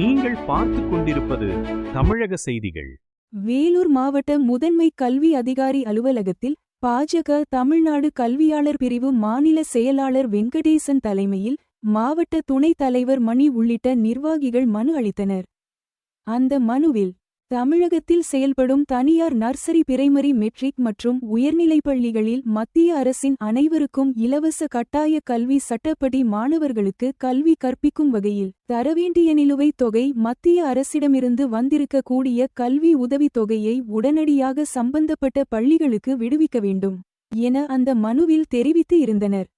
நீங்கள் பார்த்து கொண்டிருப்பது தமிழக செய்திகள். வேலூர் மாவட்ட முதன்மை கல்வி அதிகாரி அலுவலகத்தில் பாஜக தமிழ்நாடு கல்வியாளர் பிரிவு மாநில செயலாளர் வெங்கடேசன் தலைமையில் மாவட்ட துணைத் தலைவர் மணி உள்ளிட்ட நிர்வாகிகள் மனு அளித்தனர். அந்த மனுவில் தமிழகத்தில் செயல்படும் தனியார் நர்சரி பிரைமரி மெட்ரிக் மற்றும் உயர்நிலைப் பள்ளிகளில் மத்திய அரசின் அனைவருக்கும் இலவச கட்டாய கல்வி சட்டப்படி மாணவர்களுக்கு கல்வி கற்பிக்கும் வகையில் தரவேண்டிய நிலுவைத் தொகை மத்திய அரசிடமிருந்து வந்திருக்கக்கூடிய கல்வி உதவித் தொகையை உடனடியாக சம்பந்தப்பட்ட பள்ளிகளுக்கு விடுவிக்க வேண்டும் என அந்த மனுவில் தெரிவித்து இருந்தனர்.